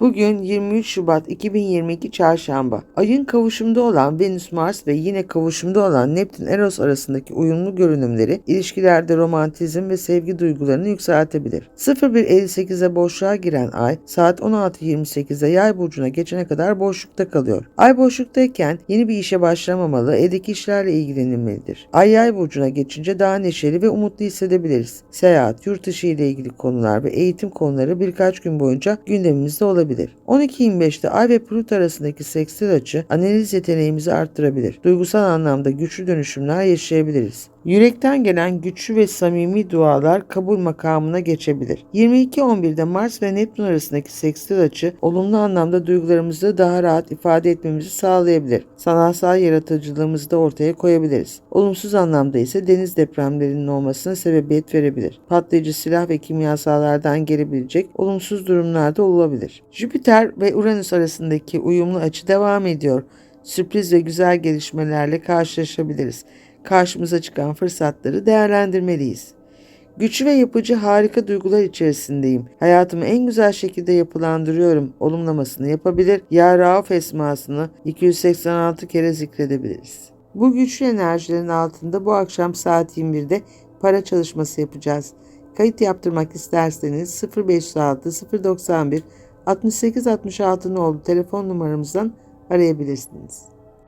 Bugün 23 Şubat 2022 Çarşamba. Ayın kavuşumda olan Venüs Mars ve yine kavuşumda olan Neptün Eros arasındaki uyumlu görünümleri ilişkilerde romantizm ve sevgi duygularını yükseltebilir. 01.58'e boşluğa giren ay saat 16.28'de yay burcuna geçene kadar boşlukta kalıyor. Ay boşluktayken yeni bir işe başlamamalı, evdeki işlerle ilgilenilmelidir. Ay yay burcuna geçince daha neşeli ve umutlu hissedebiliriz. Seyahat, yurt dışı ile ilgili konular ve eğitim konuları birkaç gün boyunca gündemimizde olabilir. 12.25'te Ay ve Plüto arasındaki sekstil açı analiz yeteneğimizi arttırabilir. Duygusal anlamda güçlü dönüşümler yaşayabiliriz. Yürekten gelen güçlü ve samimi dualar kabul makamına geçebilir. 22.11'de Mars ve Neptün arasındaki sekstil açı olumlu anlamda duygularımızı daha rahat ifade etmemizi sağlayabilir. Sanatsal yaratıcılığımızı da ortaya koyabiliriz. Olumsuz anlamda ise deniz depremlerinin olmasına sebebiyet verebilir. Patlayıcı silah ve kimyasallardan gelebilecek olumsuz durumlarda olabilir. Jüpiter ve Uranüs arasındaki uyumlu açı devam ediyor. Sürpriz ve güzel gelişmelerle karşılaşabiliriz karşımıza çıkan fırsatları değerlendirmeliyiz. Güçlü ve yapıcı harika duygular içerisindeyim. Hayatımı en güzel şekilde yapılandırıyorum. Olumlamasını yapabilir. Ya Rauf esmasını 286 kere zikredebiliriz. Bu güçlü enerjilerin altında bu akşam saat 21'de para çalışması yapacağız. Kayıt yaptırmak isterseniz 0506 091 68 66 oldu telefon numaramızdan arayabilirsiniz.